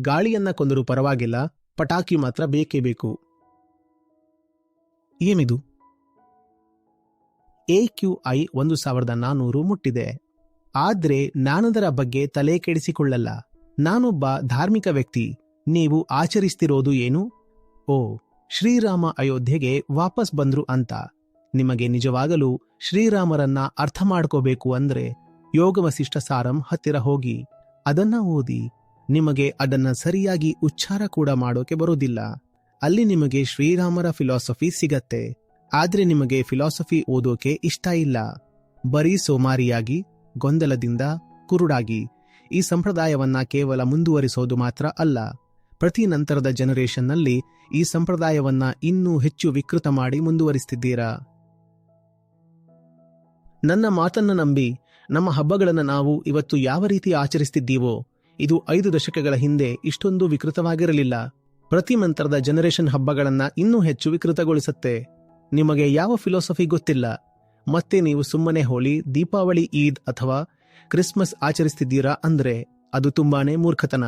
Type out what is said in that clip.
ಗಾಳಿಯನ್ನ ಕೊಂದರೂ ಪರವಾಗಿಲ್ಲ, ಪಟಾಕಿ ಮಾತ್ರ ಬೇಕೇ ಬೇಕು. ಏನಿದು? ಎ ಕ್ಯೂ ಐ ಒಂದು ಸಾವಿರದ ನಾನೂರು ಮುಟ್ಟಿದೆ. ಆದ್ರೆ ನಾನದರ ಬಗ್ಗೆ ತಲೆ ಕೆಡಿಸಿಕೊಳ್ಳಲ್ಲ. ನಾನೊಬ್ಬ ಧಾರ್ಮಿಕ ವ್ಯಕ್ತಿ. ನೀವು ಆಚರಿಸ್ತಿರೋದು ಏನು? ಓ, ಶ್ರೀರಾಮ ಅಯೋಧ್ಯೆಗೆ ವಾಪಸ್ ಬಂದ್ರು ಅಂತ. ನಿಮಗೆ ನಿಜವಾಗಲೂ ಶ್ರೀರಾಮರನ್ನ ಅರ್ಥ ಮಾಡ್ಕೋಬೇಕು ಅಂದ್ರೆ ಯೋಗ ವಸಿಷ್ಠ ಸಾರಂ ಹತ್ತಿರ ಹೋಗಿ, ಅದನ್ನ ಓದಿ ನಿಮಗೆ ಅದನ್ನ ಸರಿಯಾಗಿ ಉಚ್ಚಾರ ಕೂಡ ಮಾಡೋಕೆ ಬರೋದಿಲ್ಲ. ಅಲ್ಲಿ ನಿಮಗೆ ಶ್ರೀರಾಮರ ಫಿಲಾಸಫಿ ಸಿಗತ್ತೆ. ಆದ್ರೆ ನಿಮಗೆ ಫಿಲಾಸಫಿ ಓದೋಕೆ ಇಷ್ಟ ಇಲ್ಲ. ಬರೀ ಸೋಮಾರಿಯಾಗಿ, ಗೊಂದಲದಿಂದ ಕುರುಡಾಗಿ. ಈ ಸಂಪ್ರದಾಯವನ್ನ ಕೇವಲ ಮುಂದುವರಿಸೋದು ಮಾತ್ರ ಅಲ್ಲ. ಪ್ರತಿ ನಂತರದ ಜನರೇಷನ್ನಲ್ಲಿ ಈ ಸಂಪ್ರದಾಯವನ್ನ ಇನ್ನೂ ಹೆಚ್ಚು ವಿಕೃತ ಮಾಡಿ ಮುಂದುವರಿಸ್ತಿದ್ದೀರಾ? ನನ್ನ ಮಾತನ್ನ ನಂಬಿ ನಮ್ಮ ಹಬ್ಬಗಳನ್ನು ನಾವು ಇವತ್ತು ಯಾವ ರೀತಿ ಆಚರಿಸ್ತಿದ್ದೀವೋ ಇದು ಐದು ದಶಕಗಳ ಹಿಂದೆ ಇಷ್ಟೊಂದು ವಿಕೃತವಾಗಿರಲಿಲ್ಲ. ಪ್ರತಿ ಮಂತ್ರದ ಜನರೇಷನ್ ಹಬ್ಬಗಳನ್ನು ಇನ್ನೂ ಹೆಚ್ಚು ವಿಕೃತಗೊಳಿಸುತ್ತೆ. ನಿಮಗೆ ಯಾವ ಫಿಲಾಸಫಿ ಗೊತ್ತಿಲ್ಲ. ಮತ್ತೆ ನೀವು ಸುಮ್ಮನೆ ಹೋಳಿ, ದೀಪಾವಳಿ, ಈದ್ ಅಥವಾ ಕ್ರಿಸ್ಮಸ್ ಆಚರಿಸ್ತಿದ್ದೀರಾ ಅಂದ್ರೆ ಅದು ತುಂಬಾನೇ ಮೂರ್ಖತನ.